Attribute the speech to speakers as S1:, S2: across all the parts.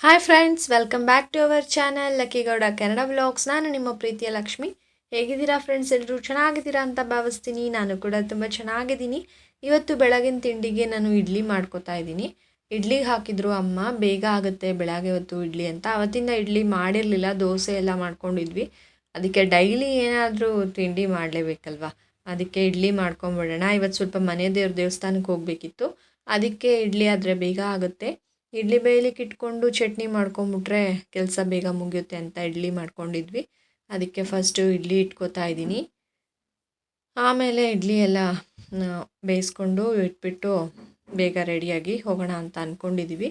S1: Hi friends welcome back to our channel Lucky Gowda Kannada vlogs ನಾನು ನಿಮ್ಮ ಪ್ರೀತಿಯ ಲಕ್ಷ್ಮಿ. ಹೇಗಿದ್ದೀರಾ ಫ್ರೆಂಡ್ಸ್ ಎಲ್ಲರೂ ಚೆನ್ನಾಗಿದ್ದೀರಾ ಅಂತ ಭಾವಿಸ್ತೀನಿ. ನಾನು ಕೂಡ ತುಂಬ ಚೆನ್ನಾಗಿದ್ದೀನಿ. ಇವತ್ತು ಬೆಳಗಿನ ತಿಂಡಿಗೆ ನಾನು ಇಡ್ಲಿ ಮಾಡ್ಕೋತಾ ಇದ್ದೀನಿ. ಇಡ್ಲಿಗೆ ಹಾಕಿದ್ರು ಅಮ್ಮ, ಬೇಗ ಆಗುತ್ತೆ, ಬೆಳಗ್ಗೆ ಹೊತ್ತು ಇಡ್ಲಿ ಅಂತ. ಅವತ್ತಿಂದ ಇಡ್ಲಿ ಮಾಡಿರಲಿಲ್ಲ, ದೋಸೆ ಎಲ್ಲ ಮಾಡ್ಕೊಂಡಿದ್ವಿ. ಅದಕ್ಕೆ ಡೈಲಿ ಏನಾದರೂ ತಿಂಡಿ ಮಾಡಲೇಬೇಕಲ್ವಾ? ಅದಕ್ಕೆ ಇಡ್ಲಿ ಮಾಡ್ಕೊಂಬಿಡೋಣ. ಇವತ್ತು ಸ್ವಲ್ಪ ಮನೆ ದೇವ್ರ ದೇವಸ್ಥಾನಕ್ಕೆ ಹೋಗಬೇಕಿತ್ತು. ಅದಕ್ಕೆ ಇಡ್ಲಿ ಆದರೆ ಬೇಗ ಆಗುತ್ತೆ. ಇಡ್ಲಿ ಬೇಯಲಿಕ್ಕೆ ಇಟ್ಕೊಂಡು ಚಟ್ನಿ ಮಾಡ್ಕೊಂಬಿಟ್ರೆ ಕೆಲಸ ಬೇಗ ಮುಗಿಯುತ್ತೆ ಅಂತ ಇಡ್ಲಿ ಮಾಡ್ಕೊಂಡಿದ್ವಿ. ಅದಕ್ಕೆ ಫಸ್ಟು ಇಡ್ಲಿ ಇಟ್ಕೋತಾ ಇದ್ದೀನಿ. ಆಮೇಲೆ ಇಡ್ಲಿ ಎಲ್ಲ ಬೇಯಿಸ್ಕೊಂಡು ಇಟ್ಬಿಟ್ಟು ಬೇಗ ರೆಡಿಯಾಗಿ ಹೋಗೋಣ ಅಂತ ಅಂದ್ಕೊಂಡಿದ್ದೀವಿ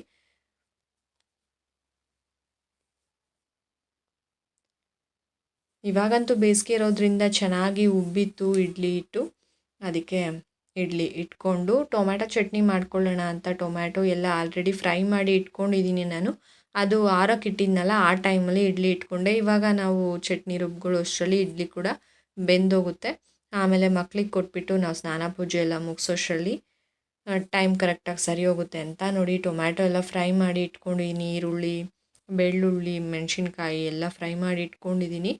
S1: ಇವಾಗಂತೂ ಬೇಸಿಗೆ ಇರೋದ್ರಿಂದ ಚೆನ್ನಾಗಿ ಉಬ್ಬಿತ್ತು ಇಡ್ಲಿ ಇಟ್ಟು ಅದಕ್ಕೆ ಇಡ್ಲಿ ಇಟ್ಕೊಂಡು ಟೊಮ್ಯಾಟೊ ಚಟ್ನಿ ಮಾಡ್ಕೊಳ್ಳೋಣ ಅಂತ ಟೊಮ್ಯಾಟೊ ಎಲ್ಲ ಆಲ್ರೆಡಿ ಫ್ರೈ ಮಾಡಿ ಇಟ್ಕೊಂಡಿದ್ದೀನಿ ನಾನು. ಅದು ಆರೋಕ್ಕೆ ಇಟ್ಟಿದ್ನಲ್ಲ, ಆ ಟೈಮಲ್ಲಿ ಇಡ್ಲಿ ಇಟ್ಕೊಂಡೆ. ಇವಾಗ ನಾವು ಚಟ್ನಿ ರುಬ್ಕೊಳ್ಳೋ ಅಷ್ಟರಲ್ಲಿ ಇಡ್ಲಿ ಕೂಡ ಬೆಂದೋಗುತ್ತೆ. ಆಮೇಲೆ ಮಕ್ಳಿಗೆ ಕೊಟ್ಬಿಟ್ಟು ನಾವು ಸ್ನಾನ ಪೂಜೆ ಎಲ್ಲ ಮುಗಿಸೋಷ್ಟರಲ್ಲಿ ಟೈಮ್ ಕರೆಕ್ಟಾಗಿ ಸರಿ ಹೋಗುತ್ತೆ ಅಂತ ನೋಡಿ ಟೊಮ್ಯಾಟೊ ಎಲ್ಲ ಫ್ರೈ ಮಾಡಿ ಇಟ್ಕೊಂಡಿದ್ದೀನಿ ಈರುಳ್ಳಿ, ಬೆಳ್ಳುಳ್ಳಿ, ಮೆಣಸಿನ್ಕಾಯಿ ಎಲ್ಲ ಫ್ರೈ ಮಾಡಿ ಇಟ್ಕೊಂಡಿದ್ದೀನಿ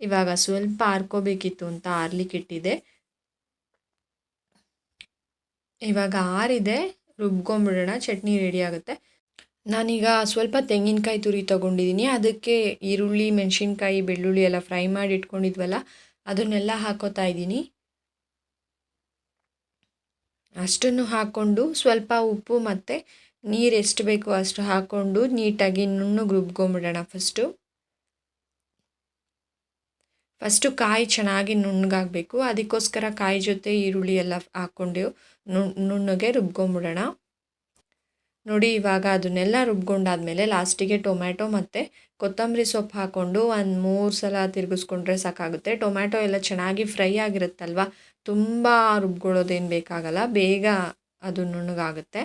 S1: ಇವಾಗ ಸ್ವಲ್ಪ ಆರ್ಕೋಬೇಕಿತ್ತು ಅಂತ ಆರ್ಲಿಕ್ಕೆ ಇಟ್ಟಿದೆ ಇವಾಗ ಆರಿದೆ, ರುಬ್ಕೊಂಬಿಡೋಣ, ಚಟ್ನಿ ರೆಡಿ ಆಗುತ್ತೆ. ನಾನೀಗ ಸ್ವಲ್ಪ ತೆಂಗಿನಕಾಯಿ ತುರಿ ತೊಗೊಂಡಿದ್ದೀನಿ ಅದಕ್ಕೆ ಈರುಳ್ಳಿ, ಮೆಣಸಿನ್ಕಾಯಿ, ಬೆಳ್ಳುಳ್ಳಿ ಎಲ್ಲ ಫ್ರೈ ಮಾಡಿ ಇಟ್ಕೊಂಡಿದ್ವಲ್ಲ ಅದನ್ನೆಲ್ಲ ಹಾಕೋತಾ ಇದ್ದೀನಿ. ಅಷ್ಟನ್ನು ಹಾಕ್ಕೊಂಡು ಸ್ವಲ್ಪ ಉಪ್ಪು ಮತ್ತು ನೀರು ಎಷ್ಟು ಬೇಕು ಅಷ್ಟು ಹಾಕ್ಕೊಂಡು ನೀಟಾಗಿ ನುಣ್ಣಗೆ ರುಬ್ಕೊಂಬಿಡೋಣ ಫಸ್ಟು ಫಸ್ಟು ಕಾಯಿ ಚೆನ್ನಾಗಿ ನುಣ್ಣಗಾಗಬೇಕು. ಅದಕ್ಕೋಸ್ಕರ ಕಾಯಿ ಜೊತೆ ಈರುಳ್ಳಿ ಎಲ್ಲ ಹಾಕ್ಕೊಂಡು ನುಣ್ಣಗೆ ರುಬ್ಕೊಂಬಿಡೋಣ. ನೋಡಿ, ಇವಾಗ ಅದನ್ನೆಲ್ಲ ರುಬ್ಕೊಂಡಾದ್ಮೇಲೆ ಲಾಸ್ಟಿಗೆ ಟೊಮ್ಯಾಟೊ ಮತ್ತು ಕೊತ್ತಂಬರಿ ಸೊಪ್ಪು ಹಾಕ್ಕೊಂಡು ಒಂದು ಮೂರು ಸಲ ತಿರುಗಿಸ್ಕೊಂಡ್ರೆ ಸಾಕಾಗುತ್ತೆ. ಟೊಮ್ಯಾಟೊ ಎಲ್ಲ ಚೆನ್ನಾಗಿ ಫ್ರೈ ಆಗಿರುತ್ತಲ್ವ? ತುಂಬ ರುಬ್ಕೊಳ್ಳೋದೇನು ಬೇಕಾಗಲ್ಲ, ಬೇಗ ಅದು ನುಣ್ಣಗಾಗುತ್ತೆ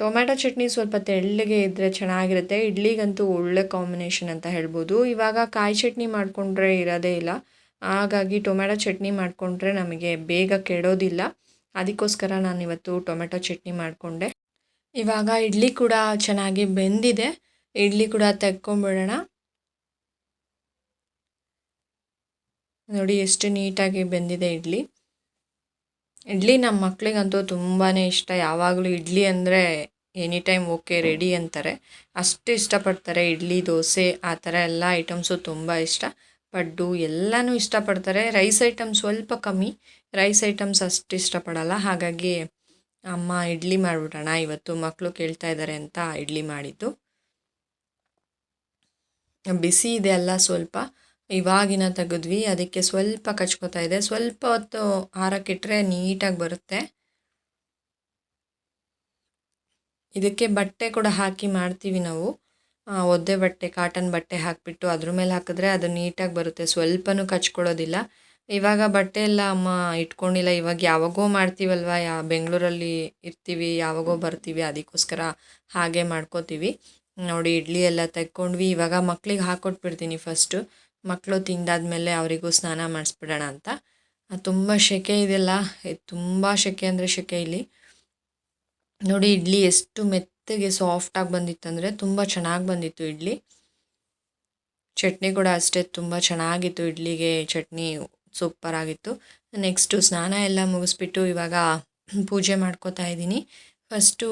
S1: ಟೊಮ್ಯಾಟೊ ಚಟ್ನಿ ಸ್ವಲ್ಪ ತೆಳ್ಳಗೆ ಇದ್ದರೆ ಚೆನ್ನಾಗಿರುತ್ತೆ. ಇಡ್ಲಿಗಂತೂ ಒಳ್ಳೆ ಕಾಂಬಿನೇಷನ್ ಅಂತ ಹೇಳ್ಬೋದು. ಇವಾಗ ಕಾಯಿ ಚಟ್ನಿ ಮಾಡಿಕೊಂಡ್ರೆ ಇರೋದೇ ಇಲ್ಲ. ಹಾಗಾಗಿ ಟೊಮ್ಯಾಟೊ ಚಟ್ನಿ ಮಾಡಿಕೊಂಡ್ರೆ ನಮಗೆ ಬೇಗ ಕೆಡೋದಿಲ್ಲ. ಅದಕ್ಕೋಸ್ಕರ ನಾನು ಇವತ್ತು ಟೊಮೆಟೊ ಚಟ್ನಿ ಮಾಡಿಕೊಂಡೆ. ಇವಾಗ ಇಡ್ಲಿ ಕೂಡ ಚೆನ್ನಾಗಿ ಬೆಂದಿದೆ. ಇಡ್ಲಿ ಕೂಡ ತೆಗ್ಕೊಂಬಿಡೋಣ. ನೋಡಿ ಎಷ್ಟು ನೀಟಾಗಿ ಬೆಂದಿದೆ ಇಡ್ಲಿ. ಇಡ್ಲಿ ನಮ್ಮ ಮಕ್ಕಳಿಗಂತೂ ತುಂಬಾ ಇಷ್ಟ. ಯಾವಾಗಲೂ ಇಡ್ಲಿ ಅಂದರೆ ಎನಿ ಟೈಮ್ ಓಕೆ, ರೆಡಿ ಅಂತಾರೆ. ಅಷ್ಟು ಇಷ್ಟಪಡ್ತಾರೆ ಇಡ್ಲಿ, ದೋಸೆ, ಆ ಥರ ಎಲ್ಲ ಐಟಮ್ಸು ತುಂಬ ಇಷ್ಟ. ಪಡ್ಡು ಎಲ್ಲನೂ ಇಷ್ಟಪಡ್ತಾರೆ. ರೈಸ್ ಐಟಮ್ ಸ್ವಲ್ಪ ಕಮ್ಮಿ. ರೈಸ್ ಐಟಮ್ಸ್ ಅಷ್ಟು ಇಷ್ಟಪಡಲ್ಲ. ಹಾಗಾಗಿ ಅಮ್ಮ ಇಡ್ಲಿ ಮಾಡಿಬಿಡೋಣ. ಇವತ್ತು ಮಕ್ಕಳು ಕೇಳ್ತಾ ಇದ್ದಾರೆ ಅಂತ ಇಡ್ಲಿ ಮಾಡಿದ್ದು. ಬಿಸಿ ಇದೆ ಅಲ್ಲ ಸ್ವಲ್ಪ. ಇವಾಗಿನ ತೆಗೆದ್ವಿ. ಅದಕ್ಕೆ ಸ್ವಲ್ಪ ಕಚ್ಕೋತಾ ಇದೆ. ಸ್ವಲ್ಪ ಹೊತ್ತು ಹಾರಕ್ಕಿಟ್ರೆ ನೀಟಾಗಿ ಬರುತ್ತೆ. ಇದಕ್ಕೆ ಬಟ್ಟೆ ಕೂಡ ಹಾಕಿ ಮಾಡ್ತೀವಿ ನಾವು. ಒದ್ದೆ ಬಟ್ಟೆ ಕಾಟನ್ ಬಟ್ಟೆ ಹಾಕಿಬಿಟ್ಟು ಅದ್ರ ಮೇಲೆ ಹಾಕಿದ್ರೆ ಅದು ನೀಟಾಗಿ ಬರುತ್ತೆ. ಸ್ವಲ್ಪನೂ ಕಚ್ಕೊಳ್ಳೋದಿಲ್ಲ. ಇವಾಗ ಬಟ್ಟೆ ಎಲ್ಲ ಅಮ್ಮ ಇಟ್ಕೊಂಡಿಲ್ಲ. ಇವಾಗ ಯಾವಾಗೋ ಮಾಡ್ತೀವಲ್ವ? ಯಾ ಬೆಂಗಳೂರಲ್ಲಿ ಇರ್ತೀವಿ, ಯಾವಾಗೋ ಬರ್ತೀವಿ. ಅದಕ್ಕೋಸ್ಕರ ಹಾಗೆ ಮಾಡ್ಕೋತೀವಿ. ನೋಡಿ, ಇಡ್ಲಿ ಎಲ್ಲ ತೆಕ್ಕೊಂಡ್ವಿ. ಇವಾಗ ಮಕ್ಳಿಗೆ ಹಾಕ್ಕೊಟ್ಬಿಡ್ತೀನಿ ಫಸ್ಟು ಮಕ್ಕಳು ತಿಂದಾದ್ಮೇಲೆ ಅವರಿಗೂ ಸ್ನಾನ ಮಾಡಿಸ್ಬಿಡೋಣ ಅಂತ. ತುಂಬ ಸೆಕೆ ಇದೆಲ್ಲ. ತುಂಬ ಸೆಕೆ ಅಂದರೆ ಸೆಕೆ ಇಲ್ಲಿ. ನೋಡಿ, ಇಡ್ಲಿ ಎಷ್ಟು ಮೆತ್ತಗೆ ಸಾಫ್ಟಾಗಿ ಬಂದಿತ್ತಂದರೆ ತುಂಬ ಚೆನ್ನಾಗಿ ಬಂದಿತ್ತು ಇಡ್ಲಿ. ಚಟ್ನಿ ಕೂಡ ಅಷ್ಟೇ, ತುಂಬ ಚೆನ್ನಾಗಿತ್ತು ಇಡ್ಲಿಗೆ ಚಟ್ನಿ. ಸೂಪರ್ ಆಗಿತ್ತು. ನೆಕ್ಸ್ಟು ಸ್ನಾನ ಎಲ್ಲ ಮುಗಿಸ್ಬಿಟ್ಟು ಇವಾಗ ಪೂಜೆ ಮಾಡ್ಕೋತಾ ಇದ್ದೀನಿ. ಫಸ್ಟು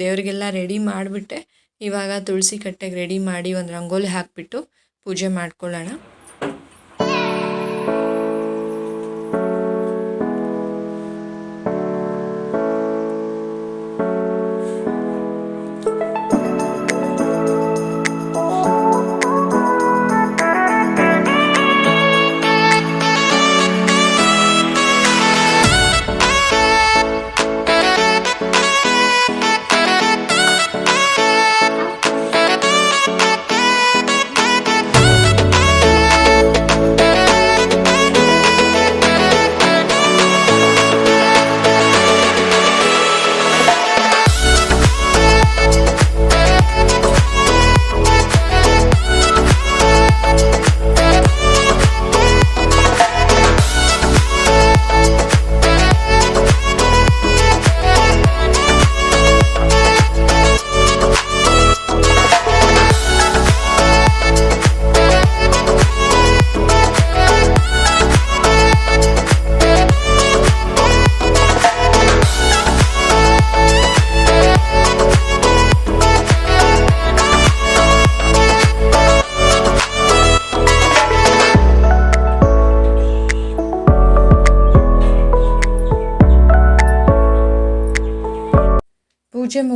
S1: ದೇವರಿಗೆಲ್ಲ ರೆಡಿ ಮಾಡಿಬಿಟ್ಟೆ. ಇವಾಗ ತುಳಸಿ ಕಟ್ಟೆಗೆ ರೆಡಿ ಮಾಡಿ ಒಂದು ರಂಗೋಲಿ ಹಾಕಿಬಿಟ್ಟು ಪೂಜೆ ಮಾಡ್ಕೊಳ್ಳೋಣ.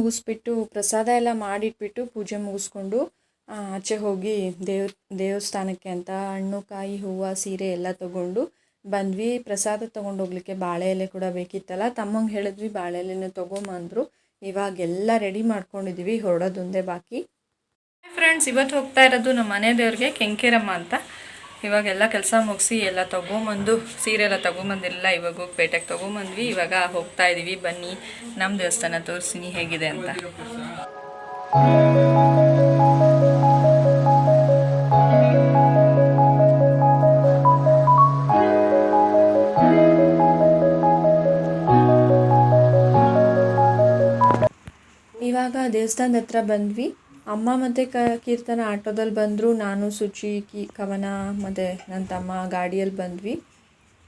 S1: ಮುಗಿಸ್ಬಿಟ್ಟು ಪ್ರಸಾದ ಎಲ್ಲ ಮಾಡಿಟ್ಬಿಟ್ಟು ಪೂಜೆ ಮುಗಿಸ್ಕೊಂಡು ಆಚೆ ಹೋಗಿ ದೇವ್, ದೇವಸ್ಥಾನಕ್ಕೆ ಅಂತ ಹಣ್ಣು, ಕಾಯಿ, ಹೂವು, ಸೀರೆ ಎಲ್ಲ ತಗೊಂಡು ಬಂದ್ವಿ. ಪ್ರಸಾದ ತೊಗೊಂಡು ಹೋಗ್ಲಿಕ್ಕೆ ಬಾಳೆ ಎಲೆ ಕೂಡ ಬೇಕಿತ್ತಲ್ಲ, ತಮ್ಮಂಗೆ ಹೇಳಿದ್ವಿ ಬಾಳೆ ಎಲೆನ ತೊಗೊಂಬಂದ್ರು. ಇವಾಗೆಲ್ಲ ರೆಡಿ ಮಾಡ್ಕೊಂಡಿದ್ದೀವಿ ಹೊರಡೋದೊಂದೇ ಬಾಕಿ. ಫ್ರೆಂಡ್ಸ್ ಇವತ್ತು ಹೋಗ್ತಾ ಇರೋದು ನಮ್ಮ ಮನೆ ದೇವ್ರಿಗೆ ಕೆಂಕೇರಮ್ಮ ಅಂತ. ಇವಾಗೆಲ್ಲ ಕೆಲಸ ಮುಗಿಸಿ ಎಲ್ಲ ತೊಗೊಂಬಂದು ಸೀರೆ ಎಲ್ಲ ತೊಗೊಂಬಂದಿರಲಿಲ್ಲ, ಇವಾಗ ಹೋಗಿ ಪೇಟೆಗೆ ತೊಗೊಂಬಂದ್ವಿ. ಇವಾಗ ಹೋಗ್ತಾ ಇದ್ದೀವಿ ಬನ್ನಿ ನಮ್ಮ ದೇವಸ್ಥಾನ ತೋರಿಸ್ತೀನಿ ಹೇಗಿದೆ ಅಂತ. ಇವಾಗ ದೇವಸ್ಥಾನದ ಹತ್ರ ಬಂದ್ವಿ. ಅಮ್ಮ ಮತ್ತು ಕ ಕೀರ್ತನ ಆಟೋದಲ್ಲಿ ಬಂದರು ನಾನು ಸುಚಿ ಕಿ ಕವನ ಮತ್ತು ನನ್ನ ತಮ್ಮ ಗಾಡಿಯಲ್ಲಿ ಬಂದ್ವಿ.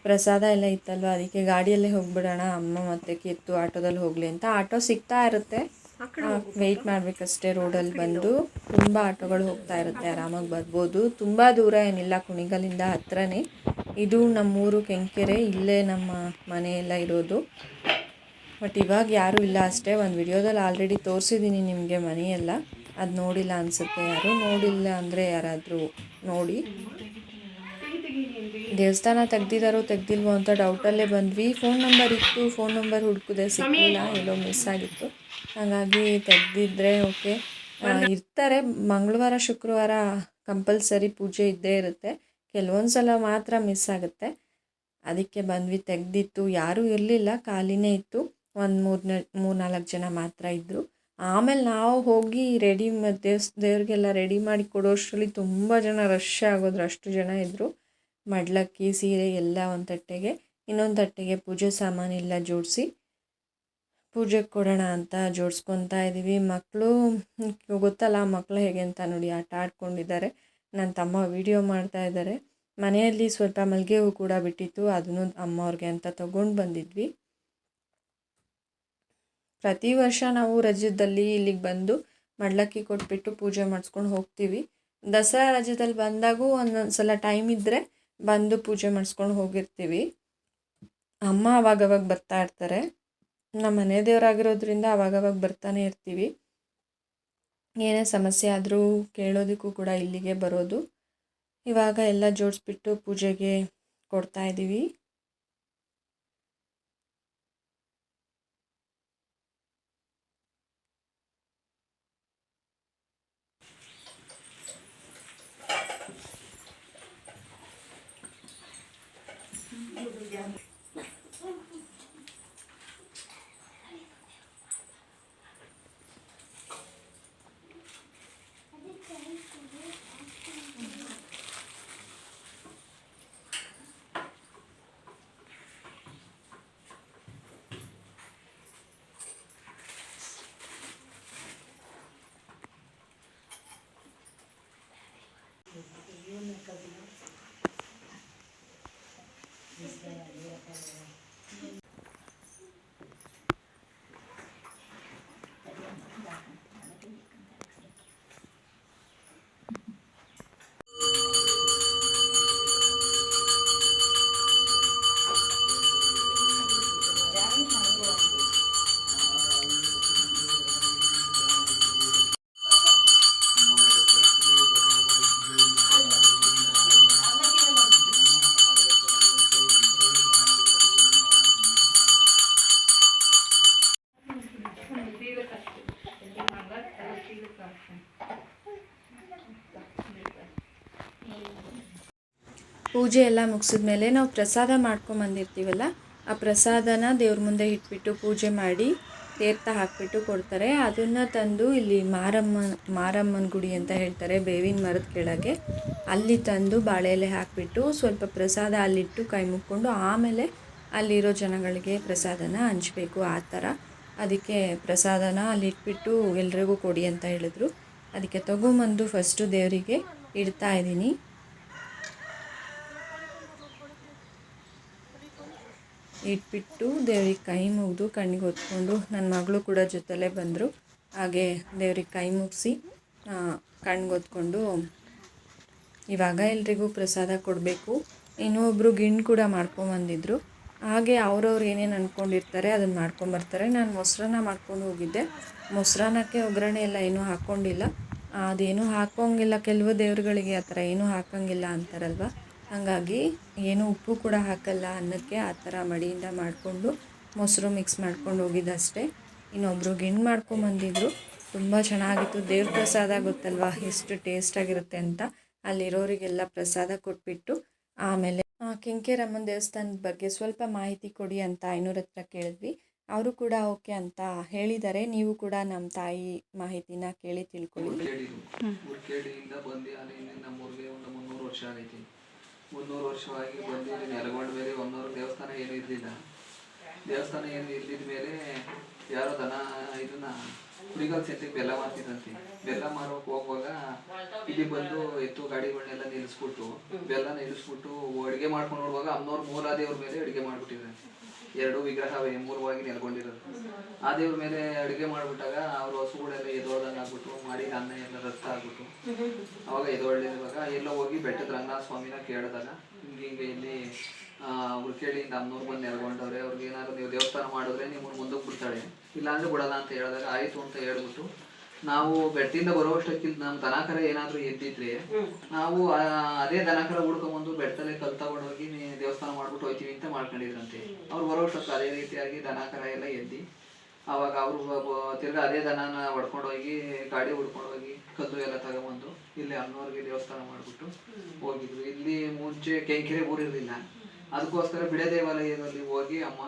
S1: ಪ್ರಸಾದ ಎಲ್ಲ ಇತ್ತಲ್ವ? ಅದಕ್ಕೆ ಗಾಡಿಯಲ್ಲೇ ಹೋಗ್ಬಿಡೋಣ ಅಮ್ಮ ಮತ್ತು ಕೀರ್ತು ಆಟೋದಲ್ಲಿ ಹೋಗಲಿ ಅಂತ. ಆಟೋ ಸಿಗ್ತಾ ಇರುತ್ತೆ. ವೆಯ್ಟ್ ಮಾಡಬೇಕಷ್ಟೇ ರೋಡಲ್ಲಿ ಬಂದು. ತುಂಬ ಆಟೋಗಳು ಹೋಗ್ತಾ ಇರುತ್ತೆ ಆರಾಮಾಗಿ ಬರ್ಬೋದು. ತುಂಬ ದೂರ ಏನಿಲ್ಲ ಕುಣಿಗಲಿಂದ ಹತ್ರನೇ. ಇದು ನಮ್ಮೂರು ಕೆಂಕೆರೆ ಇಲ್ಲೇ ನಮ್ಮ ಮನೆ ಎಲ್ಲ ಇರೋದು. ಬಟ್ ಇವಾಗ ಯಾರೂ ಇಲ್ಲ ಅಷ್ಟೇ. ಒಂದು ವಿಡಿಯೋದಲ್ಲಿ ಆಲ್ರೆಡಿ ತೋರಿಸಿದ್ದೀನಿ ನಿಮಗೆ ಮನೆಯೆಲ್ಲ. ಅದು ನೋಡಿಲ್ಲ ಅನಿಸುತ್ತೆ. ಯಾರು ನೋಡಿಲ್ಲ ಅಂದರೆ ಯಾರಾದರೂ ನೋಡಿ. ದೇವಸ್ಥಾನ ತೆಗ್ದಿದಾರೋ ತೆಗ್ದಿಲ್ವೋ ಅಂತ ಡೌಟಲ್ಲೇ ಬಂದ್ವಿ. ಫೋನ್ ನಂಬರ್ ಇತ್ತು. ಫೋನ್ ನಂಬರ್ ಹುಡುಕಿದೆ ಸಿಕ್ಕಿಲ್ಲ. ಎಲ್ಲೋ ಮಿಸ್ ಆಗಿತ್ತು. ಹಾಗಾಗಿ ತೆಗ್ದಿದ್ರೆ ಓಕೆ ಇರ್ತಾರೆ. ಮಂಗಳವಾರ, ಶುಕ್ರವಾರ ಕಂಪಲ್ಸರಿ ಪೂಜೆ ಇದ್ದೇ ಇರುತ್ತೆ. ಕೆಲವೊಂದು ಸಲ ಮಾತ್ರ ಮಿಸ್ ಆಗುತ್ತೆ. ಅದಕ್ಕೆ ಬಂದ್ವಿ. ತೆಗ್ದಿತ್ತು. ಯಾರೂ ಇರಲಿಲ್ಲ. ಖಾಲಿನೇ ಇತ್ತು. ಒಂದು ಮೂರು ಮೂರ್ನಾಲ್ಕು ಜನ ಮಾತ್ರ ಇದ್ದರು ಆಮೇಲೆ ನಾವು ಹೋಗಿ ರೆಡಿ ದೇವ್ಸ್, ದೇವ್ರಿಗೆಲ್ಲ ರೆಡಿ ಮಾಡಿ ಕೊಡೋಷ್ಟರಲ್ಲಿ ತುಂಬ ಜನ ರಶ್ ಆಗೋದ್ರು, ಅಷ್ಟು ಜನ ಇದ್ದರು ಮಡ್ಲಕ್ಕಿ, ಸೀರೆ ಎಲ್ಲ ಒಂದು ತಟ್ಟೆಗೆ, ಇನ್ನೊಂದು ತಟ್ಟೆಗೆ ಪೂಜೆ ಸಾಮಾನೆಲ್ಲ ಜೋಡಿಸಿ. ಪೂಜೆಗೆ ಕೊಡೋಣ ಅಂತ ಜೋಡಿಸ್ಕೊತಾ ಇದ್ದೀವಿ ಮಕ್ಕಳು ಗೊತ್ತಲ್ಲ ಮಕ್ಕಳು ಹೇಗೆ ಅಂತ ನೋಡಿ ಆಟ ಆಡ್ಕೊಂಡಿದ್ದಾರೆ. ನನ್ನ ತಮ್ಮ ವಿಡಿಯೋ ಮಾಡ್ತಾ ಇದ್ದಾರೆ. ಮನೆಯಲ್ಲಿ ಸ್ವಲ್ಪ ಮಲ್ಲಿಗೆ ಹೂ ಕೂಡ ಬಿಟ್ಟಿತ್ತು. ಅದನ್ನು ಅಮ್ಮವ್ರಿಗೆ ಅಂತ ತೊಗೊಂಡು ಬಂದಿದ್ವಿ. ಪ್ರತಿ ವರ್ಷ ನಾವು ರಜದಲ್ಲಿ ಇಲ್ಲಿಗೆ ಬಂದು ಮಡ್ಲಕ್ಕಿ ಕೊಟ್ಬಿಟ್ಟು ಪೂಜೆ ಮಾಡಿಸ್ಕೊಂಡು ಹೋಗ್ತೀವಿ. ದಸರಾ ರಜದಲ್ಲಿ ಬಂದಾಗೂ ಒಂದೊಂದು ಸಲ ಟೈಮ್ ಇದ್ದರೆ ಬಂದು ಪೂಜೆ ಮಾಡಿಸ್ಕೊಂಡು ಹೋಗಿರ್ತೀವಿ. ಅಮ್ಮ ಅವಾಗವಾಗ ಬರ್ತಾ ಇರ್ತಾರೆ. ನಮ್ಮ ಮನೆ ದೇವರಾಗಿರೋದ್ರಿಂದ ಅವಾಗವಾಗ ಬರ್ತಾನೆ ಇರ್ತೀವಿ. ಏನೇ ಸಮಸ್ಯೆ ಆದರೂ ಕೇಳೋದಕ್ಕೂ ಕೂಡ ಇಲ್ಲಿಗೆ ಬರೋದು. ಇವಾಗ ಎಲ್ಲ ಜೋಡಿಸ್ಬಿಟ್ಟು ಪೂಜೆಗೆ ಕೊಡ್ತಾ ಇದ್ದೀವಿ. ಪೂಜೆ ಎಲ್ಲ ಮುಗಿಸಿದ ಮೇಲೆ ನಾವು ಪ್ರಸಾದ ಮಾಡ್ಕೊಂಬಂದಿರ್ತೀವಲ್ಲ, ಆ ಪ್ರಸಾದನ ದೇವ್ರ ಮುಂದೆ ಇಟ್ಬಿಟ್ಟು ಪೂಜೆ ಮಾಡಿ ತೀರ್ಥ ಹಾಕ್ಬಿಟ್ಟು ಕೊಡ್ತಾರೆ. ಅದನ್ನು ತಂದು ಇಲ್ಲಿ ಮಾರಮ್ಮ, ಮಾರಮ್ಮನ ಗುಡಿ ಅಂತ ಹೇಳ್ತಾರೆ, ಬೇವಿನ ಮರದ ಕೆಳಗೆ. ಅಲ್ಲಿ ತಂದು ಬಾಳೆ ಎಲೆ ಹಾಕಿಬಿಟ್ಟು ಸ್ವಲ್ಪ ಪ್ರಸಾದ ಅಲ್ಲಿಟ್ಟು ಕೈ ಮುಕ್ಕೊಂಡು ಆಮೇಲೆ ಅಲ್ಲಿರೋ ಜನಗಳಿಗೆ ಪ್ರಸಾದನ ಹಂಚಬೇಕು, ಆ ಥರ. ಅದಕ್ಕೆ ಪ್ರಸಾದನ ಅಲ್ಲಿ ಇಟ್ಬಿಟ್ಟು ಎಲ್ರಿಗೂ ಕೊಡಿ ಅಂತ ಹೇಳಿದ್ರು. ಅದಕ್ಕೆ ತೊಗೊಂಬಂದು ಫಸ್ಟು ದೇವರಿಗೆ ಇಡ್ತಾ ಇದ್ದೀನಿ. ಇಟ್ಬಿಟ್ಟು ದೇವ್ರಿಗೆ ಕೈ ಮುಗಿದು ಕಣ್ಣಿಗೆ ಹೊತ್ಕೊಂಡು ನನ್ನ ಮಗಳು ಕೂಡ ಜೊತೆಲೇ ಬಂದರು. ಹಾಗೆ ದೇವ್ರಿಗೆ ಕೈ ಮುಗಿಸಿ ಕಣ್ಣಿಗೆ ಹೊತ್ಕೊಂಡು ಇವಾಗ ಎಲ್ರಿಗೂ ಪ್ರಸಾದ ಕೊಡಬೇಕು. ಇನ್ನೂ ಒಬ್ಬರು ಗಿಣ್ಣು ಕೂಡ ಮಾಡ್ಕೊಂಬಂದಿದ್ರು ಹಾಗೆ ಅವ್ರವ್ರು ಏನೇನು ಅಂದ್ಕೊಂಡಿರ್ತಾರೆ ಅದನ್ನು ಮಾಡ್ಕೊಂಬರ್ತಾರೆ ನಾನು ಮೊಸರನ್ನ ಮಾಡ್ಕೊಂಡು ಹೋಗಿದ್ದೆ. ಮೊಸರನ್ನಕ್ಕೆ ಒಗ್ಗರಣೆ ಎಲ್ಲ ಏನೂ ಹಾಕ್ಕೊಂಡಿಲ್ಲ ಅದೇನೂ ಹಾಕೋಂಗಿಲ್ಲ ಕೆಲವು ದೇವ್ರುಗಳಿಗೆ ಆ ಥರ ಏನೂ ಹಾಕೋಂಗಿಲ್ಲ ಅಂತಾರಲ್ವ? ಹಾಗಾಗಿ ಏನು ಉಪ್ಪು ಕೂಡ ಹಾಕಲ್ಲ ಅನ್ನಕ್ಕೆ ಆ ಥರ ಮಡಿಯಿಂದ ಮಾಡಿಕೊಂಡು ಮೊಸರು ಮಿಕ್ಸ್ ಮಾಡ್ಕೊಂಡು ಹೋಗಿದ್ದಷ್ಟೇ. ಇನ್ನೊಬ್ಬರು ಗಿಣ್ಣು ಮಾಡ್ಕೊಂಬಂದಿದ್ರು. ತುಂಬ ಚೆನ್ನಾಗಿತ್ತು. ದೇವ್ರ ಪ್ರಸಾದ ಗೊತ್ತಲ್ವಾ? ಎಷ್ಟು ಟೇಸ್ಟಾಗಿರುತ್ತೆ ಅಂತ. ಅಲ್ಲಿರೋರಿಗೆಲ್ಲ ಪ್ರಸಾದ ಕೊಟ್ಬಿಟ್ಟು ಆಮೇಲೆ ಕೆಂಕೆ ಕೆಂಕೇರಮ್ಮನ ದೇವಸ್ಥಾನದ ಬಗ್ಗೆ ಸ್ವಲ್ಪ ಮಾಹಿತಿ ಕೊಡಿ ಅಂತ ಐನೂರ ಹತ್ರ ಕೇಳಿದ್ವಿ. ಅವರು ಕೂಡ ಓಕೆ ಅಂತ ಹೇಳಿದ್ದಾರೆ. ನೀವು ಕೂಡ ನಮ್ಮ ತಾಯಿ ಮಾಹಿತಿನ ಕೇಳಿ ತಿಳ್ಕೊಳ್ಳಿ.
S2: ಮುನ್ನೂರು ವರ್ಷ ವರ್ಷವಾಗಿ ಬಂದು ನೆಲಗೊಂಡ ಮೇಲೆ ಒಂದೂರು ದೇವಸ್ಥಾನ ಏನು ಇರಲಿಲ್ಲ. ದೇವಸ್ಥಾನ ಏನು ಇರ್ಲಿದ ಮೇಲೆ ಯಾರೋ ದನ ಇದನ್ನ ಕುಡಿಗಲ್ ಸೇತಿ ಬೆಲ್ಲ ಮಾರ್ತಿದಂತೆ ಬೆಲ್ಲ ಮಾರೋಕೆ ಹೋಗುವಾಗ ಇಲ್ಲಿ ಬಂದು ಎತ್ತು ಗಾಡಿಗಳನ್ನೆಲ್ಲ ನಿಲ್ಲಿಸ್ಬಿಟ್ಟು ಬೆಲ್ಲ ನಿಲ್ಲಿಸ್ಬಿಟ್ಟು ಅಡುಗೆ ಮಾಡ್ಕೊಂಡು ನೋಡುವಾಗ ಅಮ್ಮನವ್ರ ಮೂಲ ದೇವ್ರ ಮೇಲೆ ಅಡುಗೆ ಮಾಡ್ಬಿಟ್ಟಿದ್ದಾರೆ ಎರಡು ವಿಗ್ರಹ ಮೂರವಾಗಿ ನೆಲ್ಕೊಂಡಿರೋದು ಆ ದೇವ್ರ ಮೇಲೆ ಅಡುಗೆ ಮಾಡ್ಬಿಟ್ಟಾಗ ಅವ್ರ ಹಸುಗಳೆಲ್ಲ ಎದೋಳ್ದಂಗೆ ಆಗ್ಬಿಟ್ಟು ಮಾಡಿ ಅನ್ನ ಎಲ್ಲ ರಕ್ತ ಆಗ್ಬಿಟ್ಟು ಅವಾಗ ಎದೊಳ್ಳಿರುವಾಗ ಎಲ್ಲ ಹೋಗಿ ಬೆಟ್ಟದ ರಂಗನಾಥ ಸ್ವಾಮಿನ ಕೇಳಿದಾಗ ಹಿಂಗೆ ಹಿಂಗೆ ಇಲ್ಲಿ ಅವ್ರು ಕೇಳಿ ಅಮ್ಮನವ್ರು ಬಂದು ನೆಲ್ಕೊಂಡವ್ರೆ ಅವ್ರಿಗೆ ಏನಾದ್ರು ನೀವು ದೇವಸ್ಥಾನ ಮಾಡಿದ್ರೆ ನಿಮ್ಮನ್ನು ಮುಂದಕ್ಕೆ ಬಿಡ್ತಾಳೆ. ಇಲ್ಲಾಂದ್ರೆ ಬಿಡಲ್ಲ ಅಂತ ಹೇಳಿದಾಗ ಆಯ್ತು ಅಂತ ಹೇಳ್ಬಿಟ್ಟು ನಾವು ಬೆಟ್ಟದಿಂದ ಬರುವಷ್ಟಕ್ಕಿಂತ ನಮ್ಮ ದನಕರ ಏನಾದ್ರೂ ಎದ್ದಿದ್ರೆ ನಾವು ಅದೇ ದನಕರ ಹುಡ್ಕೊಂಬಂದು ಬೆಟ್ಟದಲ್ಲೇ ಕಲ್ ತಗೊಂಡೋಗಿ ದೇವಸ್ಥಾನ ಮಾಡ್ಬಿಟ್ಟು ಹೋಯ್ತೀವಿ ಅಂತ ಮಾಡ್ಕೊಂಡಿದ್ರಂತೆ. ಅವ್ರು ಬರೋಷ್ಟಕ್ಕೆ ಅದೇ ರೀತಿಯಾಗಿ ದನಕರ ಎಲ್ಲ ಎದ್ದಿ ಅವಾಗ ಅವರು ತಿರ್ಗಾ ಅದೇ ದನನ ಹೊಡ್ಕೊಂಡೋಗಿ ಗಾಡಿ ಹುಡ್ಕೊಂಡೋಗಿ ಹೋಗಿ ಕಲ್ಲು ಎಲ್ಲ ತಗೊಂಬಂದು ಇಲ್ಲಿ ಅಮ್ಮನವ್ರಿಗೆ ದೇವಸ್ಥಾನ ಮಾಡ್ಬಿಟ್ಟು ಹೋಗಿದ್ರು ಇಲ್ಲಿ ಮುಂಚೆ ಕೆಂಕೆರೆ ಊರಿರಲಿಲ್ಲ. ಅದಕ್ಕೋಸ್ಕರ ಬಿಡೆ ದೇವಾಲಯದಲ್ಲಿ ಹೋಗಿ ಅಮ್ಮ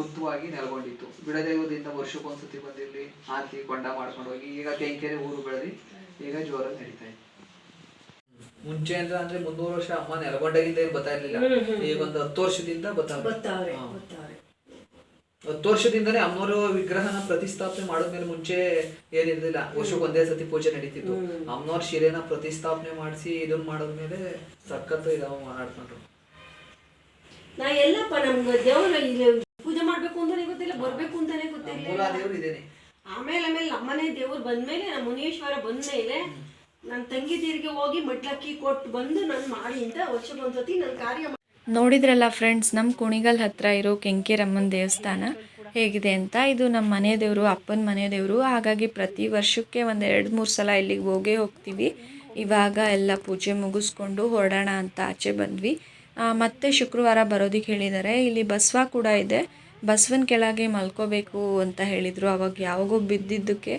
S2: ಉತ್ತವಾಗಿ ನೆಲೆಗೊಂಡಿತ್ತು. ಬಿಡದೇವದಿಂದ ವರ್ಷಕ್ಕೊಂದ್ಸತಿ ಬಂದಿಲ್ಲಿ ಹಾಕಿ ಕೊಂಡ ಮಾಡ್ಕೊಂಡು ಹೋಗಿ ಈಗ ಕೆಂಕೆರೆ ಊರು ಬೆಳೆದಿ ಈಗ ಜೋರಾಗಿ ನಡೀತಾ ಇದೆ. ಮುಂಚೆ ಅಂದ್ರೆ ಅಂದ್ರೆ ಮುನ್ನೂರು ವರ್ಷ ಅಮ್ಮ ನೆಲಗೊಂಡಾಗಿಂದ ಏನು ಬರ್ತಾ ಇರ್ಲಿಲ್ಲ. ಈಗ ಒಂದು ಹತ್ತು ವರ್ಷದಿಂದ ಬರ್ತಾವ್ರೆ. ಹತ್ತು ವರ್ಷದಿಂದನೇ ಅಮ್ಮನವರು ವಿಗ್ರಹನ ಪ್ರತಿಷ್ಠಾಪನೆ ಮಾಡಿದ್ಮೇಲೆ ಮುಂಚೆ ಏನಿರ್ಲಿಲ್ಲ ವರ್ಷಕ್ಕೆ ಒಂದೇ ಸತಿ ಪೂಜೆ ನಡೀತಿತ್ತು. ಅಮ್ಮನವ್ರ ಶಿಲೆನ ಪ್ರತಿಷ್ಠಾಪನೆ ಮಾಡಿಸಿ ಇದನ್ನ ಮಾಡಿದ್ಮೇಲೆ ಸಖತ್ ಇದಾವ ಮಾಡ್ಕೊಂಡ್ರು
S3: ನಾ ಎಲ್ಲಪ್ಪ ನಮ್ಗೆ ದೇವ್ರ ಇಲ್ಲಿ ಪೂಜೆ ಮಾಡ್ಬೇಕು ಅಂತಾನೆ ಗೊತ್ತಿಲ್ಲ ಬರ್ಬೇಕು ಅಂತಾನೆ ಗೊತ್ತಿಲ್ಲ
S2: ಮೂಲ ದೇವ್ರು ಇದೇನೆ.
S3: ಆಮೇಲೆ ಆಮೇಲೆ ನಮ್ಮನೆ ದೇವ್ರು ಬಂದ್ಮೇಲೆ ನಮ್ಮ ಮುನೀಶ್ವರ ಬಂದ್ಮೇಲೆ ನನ್ನ ತಂಗಿ ತೀರಿಗೆ ಹೋಗಿ ಮಟ್ಲಕ್ಕಿ ಕೊಟ್ಟು ಬಂದು ನಾನು ಮಾಡಿ ಅಂತ ವರ್ಷಕ್ಕೊಂದ್ಸತಿ ನನ್ನ ಕಾರ್ಯ
S1: ನೋಡಿದ್ರಲ್ಲ ಫ್ರೆಂಡ್ಸ್ ನಮ್ಮ ಕುಣಿಗಲ್ ಹತ್ರ ಇರೋ ಕೆಂಕೇರಮ್ಮನ ದೇವಸ್ಥಾನ ಹೇಗಿದೆ ಅಂತ. ಇದು ನಮ್ಮ ಮನೆ ದೇವರು ಅಪ್ಪನ ಮನೆ ದೇವರು. ಹಾಗಾಗಿ ಪ್ರತಿ ವರ್ಷಕ್ಕೆ ಒಂದು ಎರಡು ಮೂರು ಸಲ ಇಲ್ಲಿಗೆ ಹೋಗೇ ಹೋಗ್ತೀವಿ. ಇವಾಗ ಎಲ್ಲ ಪೂಜೆ ಮುಗಿಸ್ಕೊಂಡು ಹೊರಡೋಣ ಅಂತ ಆಚೆ ಬಂದ್ವಿ. ಮತ್ತೆ ಶುಕ್ರವಾರ ಬರೋದಕ್ಕೆ ಹೇಳಿದ್ದಾರೆ ಇಲ್ಲಿ ಬಸವ ಕೂಡ ಇದೆ. ಬಸವನ ಕೆಳಗೆ ಮಲ್ಕೋಬೇಕು ಅಂತ ಹೇಳಿದರು. ಅವಾಗ ಯಾವಾಗೋ ಬಿದ್ದಿದ್ದಕ್ಕೆ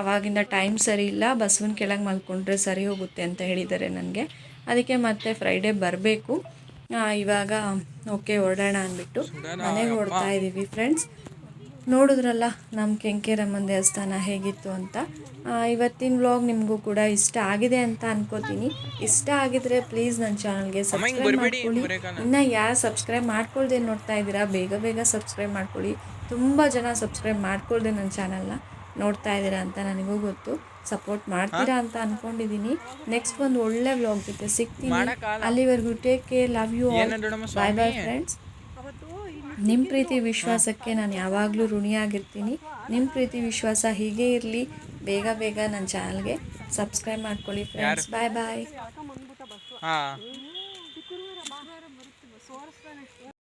S1: ಆವಾಗಿಂದ ಟೈಮ್ ಸರಿ ಇಲ್ಲ. ಬಸವನ ಕೆಳಗೆ ಮಲ್ಕೊಂಡ್ರೆ ಸರಿ ಹೋಗುತ್ತೆ ಅಂತ ಹೇಳಿದ್ದಾರೆ ನನಗೆ. ಅದಕ್ಕೆ ಮತ್ತೆ ಫ್ರೈಡೇ ಬರಬೇಕು. ಇವಾಗ ಓಕೆ ಹೊರಡೋಣ ಅಂದ್ಬಿಟ್ಟು ಮನೆಗೆ ಹೊರಡ್ತಾ ಇದ್ದೀವಿ ಫ್ರೆಂಡ್ಸ್ ನೋಡಿದ್ರಲ್ಲ ನಮ್ಮ ಕೆಂಕೇರಮ್ಮನ ದೇವಸ್ಥಾನ ಹೇಗಿತ್ತು ಅಂತ. ಇವತ್ತಿನ ವ್ಲಾಗ್ ನಿಮಗೂ ಕೂಡ ಇಷ್ಟ ಆಗಿದೆ ಅಂತ ಅನ್ಕೋತೀನಿ. ಇಷ್ಟ ಆಗಿದ್ರೆ ಪ್ಲೀಸ್ ನನ್ನ ಚಾನಲ್ಗೆ ಸಬ್ಸ್ಕ್ರೈಬ್ ಮಾಡ್ಕೊಳ್ಳಿ. ಇನ್ನು ಯಾರು ಸಬ್ಸ್ಕ್ರೈಬ್ ಮಾಡ್ಕೊಳ್ದೆ ನೋಡ್ತಾ ಇದ್ದೀರಾ ಬೇಗ ಬೇಗ ಸಬ್ಸ್ಕ್ರೈಬ್ ಮಾಡ್ಕೊಳ್ಳಿ. ತುಂಬ ಜನ ಸಬ್ಸ್ಕ್ರೈಬ್ ಮಾಡ್ಕೊಳ್ದೆ ನನ್ನ ಚಾನಲ್ನ ನೋಡ್ತಾ ಇದ್ದೀರಾ ಅಂತ ನನಗೂ ಗೊತ್ತು. ಸಪೋರ್ಟ್ ಮಾಡ್ತೀರಾ ಅಂತ ಅನ್ಕೊಂಡಿದ್ದೀನಿ ನೆಕ್ಸ್ಟ್ ಒಂದು ಒಳ್ಳೆ ವ್ಲಾಗ್ ಜೊತೆ ಸಿಗ್ತೀನಿ. ಅಲ್ಲಿವರೆಗೂ take care love you all bye bye friends ನಿಮ್ಮ ಪ್ರೀತಿ ವಿಶ್ವಾಸಕ್ಕೆ ನಾನು ಯಾವಾಗಲೂ ಋಣಿಯಾಗಿರ್ತೀನಿ. ನಿಮ್ಮ ಪ್ರೀತಿ ವಿಶ್ವಾಸ ಹೀಗೆ ಇರಲಿ. ಬೇಗ ಬೇಗ ನನ್ನ ಚಾನಲ್ಗೆ ಸಬ್ಸ್ಕ್ರೈಬ್ ಮಾಡ್ಕೊಳ್ಳಿ ಫ್ರೆಂಡ್ಸ್ ಬಾಯ್ ಬಾಯ್
S4: ಹಾ.